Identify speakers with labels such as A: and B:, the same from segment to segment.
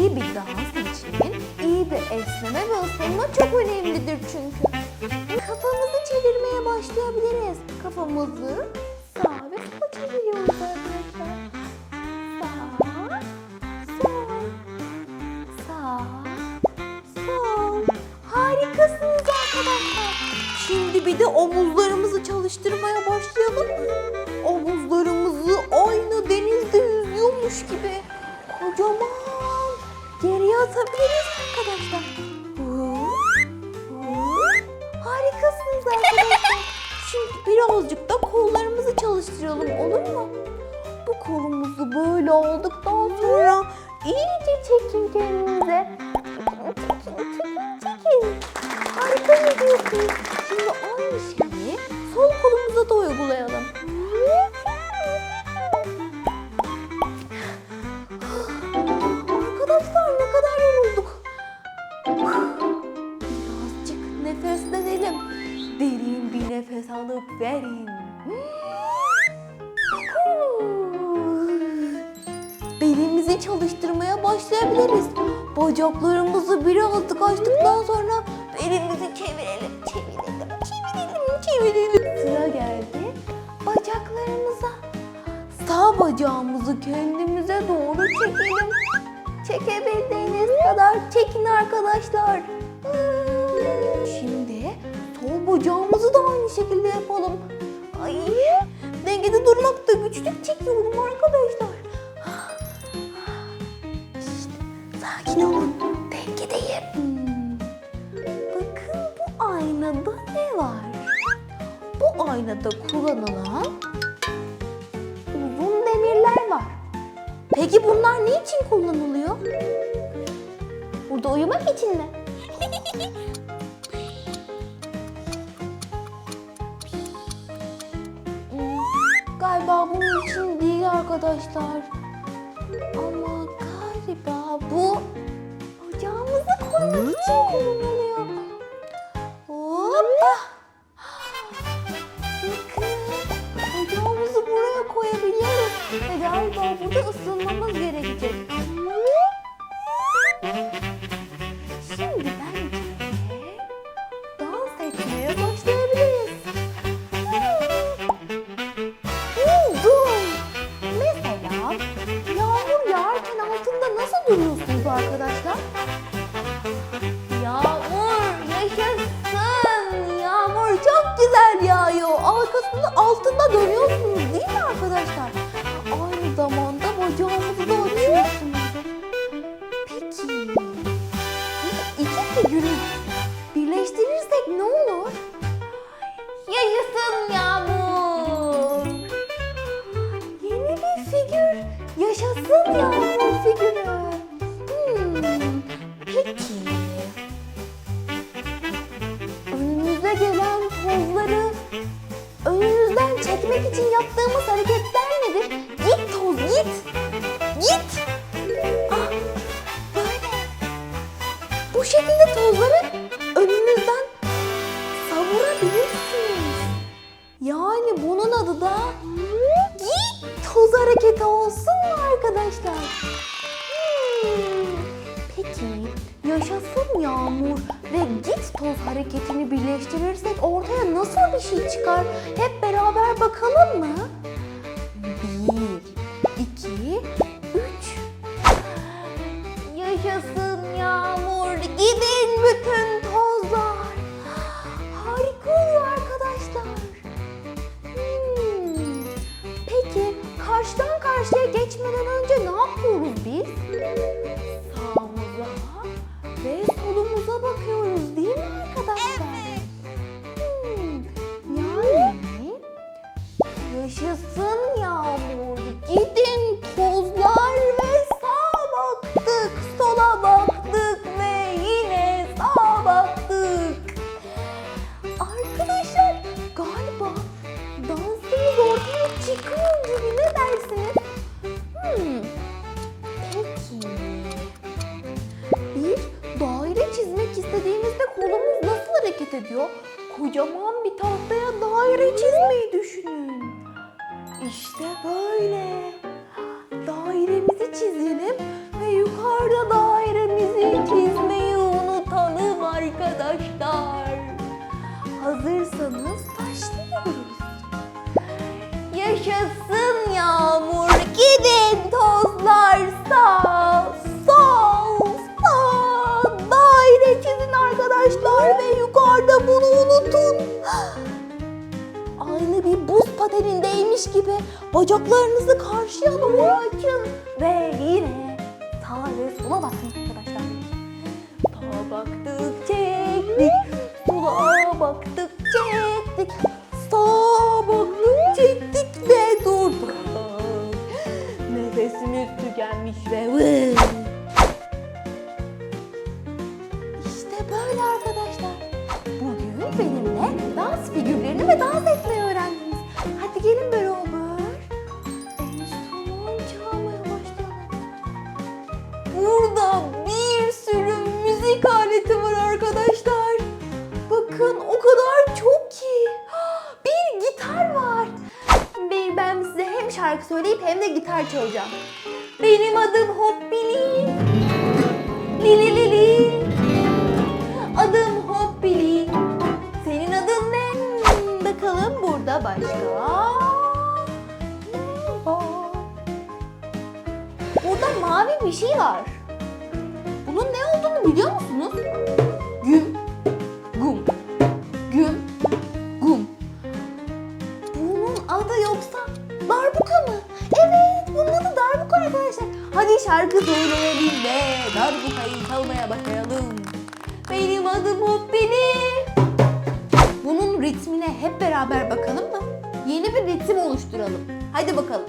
A: İyi bir dans için iyi bir esneme ve ısınma çok önemlidir çünkü. Kafamızı çevirmeye başlayabiliriz. Kafamızı sağa ve sola çeviriyoruz arkadaşlar. Sağ, sağ. Harikasınız arkadaşlar. Şimdi bir de omuzlarımızı çalıştırmaya başlayalım. Geriye atabiliriz arkadaşlar. Harikasınız arkadaşlar. Şimdi birazcık da kollarımızı çalıştıralım olur mu? Bu kolumuzu böyle olduktan sonra iyice çekin kendinize. Çekin, çekin, çekin. Harika gidiyorsunuz. Şimdi aynı şeyi sol kolumuza da uygulayalım. Bacaklarımızı birazcık açtıktan sonra belimizi çevirelim, çevirelim, çevirelim, çevirelim. Sıra geldi bacaklarımıza. Sağ bacağımızı kendimize doğru çekelim. Çekebildiğiniz kadar çekin arkadaşlar. Şimdi sol bacağımızı da aynı şekilde yapalım. Ay, dengede durmakta güçlük çekiyorum arkadaşlar. Sakin olun. Dengedeyim. Hmm. Bakın bu aynada ne var? Bu aynada kullanılan uzun demirler var. Peki bunlar ne için kullanılıyor? Burada uyumak için mi? Hmm, Galiba bunun için değil arkadaşlar. İçin kullanılıyor. Hoppa. Bakın ocağımızı buraya koyabiliyoruz. Ve galiba burada ısınmamız gerekecek. Şimdi bence dans etmeye başlayabiliriz. Yaşasın Yağmur figürü. Hmm, peki. Tozları önünüzden çekmek için yaptığımız hareketler nedir? Git toz git. Git. Ah, böyle. Bu şekilde tozları önünüzden savurabilirsiniz. Yani bunun adı da git toz hareketi olsun arkadaşlar? Hmm, Peki yaşasın yağmur ve git toz hareketini birleştirirsek ortaya nasıl bir şey çıkar? Hep beraber bakalım mı? Karşıdan karşıya geçmeden önce ne yapıyoruz biz? Hareket ediyor? Kocaman bir tahtaya daire çizmeyi düşünün. İşte böyle. Daire dairemizi çizelim ve yukarıda dairemizi çizmeyi unutalım arkadaşlar. Hazırsanız başlıyoruz. Yaşasın patenindeymiş gibi bacaklarınızı karşıya doğru açın ve yine sağa ve sola arkadaşlar. Sağa baktık çektik, sola baktık çektik, sağa baktık çektik ve durduk. Nefesimiz tükenmiş ve. İşte böyle arkadaşlar. Bugün benimle dans figürlerini ve şarkı söyleyip hem de gitar çalacağım. Benim adım Hoppili. Lili lili. Adım Hoppili. Senin adın ne? Bakalım burada başka. Burada mavi bir şey var. Bunun ne olduğunu biliyor musunuz? Şarkı söyleyelim ve darbukayı çalmaya başlayalım. Benim adım Hoppili. Bunun ritmine hep beraber bakalım mı? Yeni bir ritim oluşturalım. Hadi bakalım.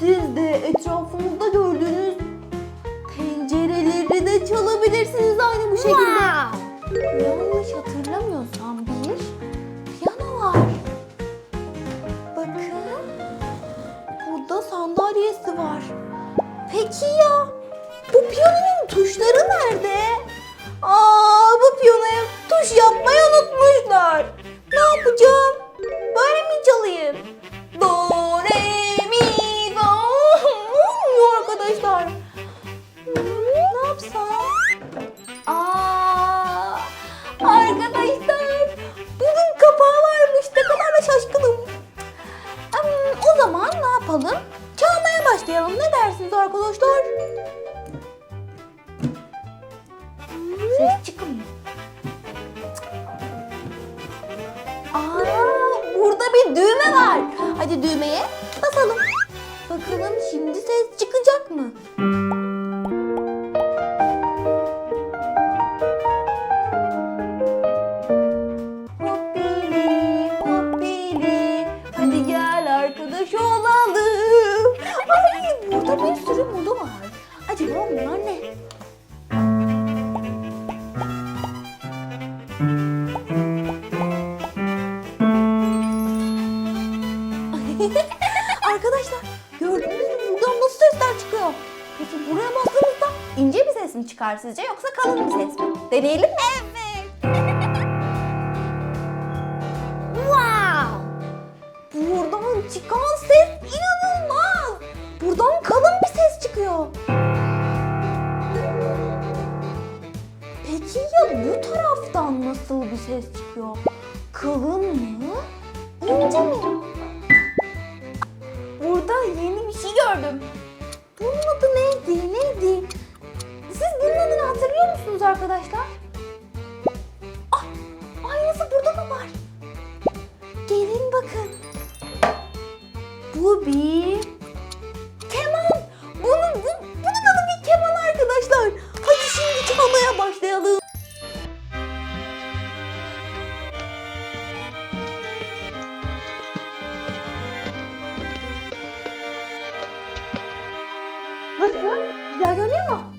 A: Siz de etrafınızda gördüğünüz de çalabilirsiniz aynı bu şekilde. Yanlış hatırlamıyorsam bir piyano var. Bakın. Burada sandalyesi var. Peki ya bu piyanonun tuşları nerede? Aa bu piyanoya tuş yapmayı unutmuşlar. Ne yapacağım? Böyle mi çalayım? Bir düğme var. Hadi düğmeye basalım. Bakalım şimdi ses çıkacak mı? Mi çıkar sizce yoksa kalın bir ses mi? Deneyelim mi? Evet. wow! Buradan çıkan ses inanılmaz. Buradan kalın bir ses çıkıyor. Peki ya bu taraftan nasıl bir ses çıkıyor? Kalın mı? İnce mi? Burada yeni bir şey gördüm. Bunun adı neydi? Neydi? Hatırlıyor musunuz arkadaşlar? Ah, aynısı burada da var. Gelin bakın. Bu bir keman. Bunun, bu, bunun adı bir keman arkadaşlar. Hadi şimdi çalmaya başlayalım. Nasıl? Güzel görünüyor mu?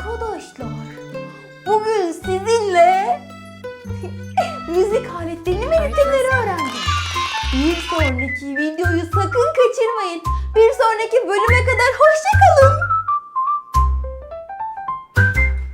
A: Arkadaşlar, bugün sizinle müzik aletlerini ve ritimleri öğrendik. Bir sonraki videoyu sakın kaçırmayın. Bir sonraki bölüme kadar hoşçakalın.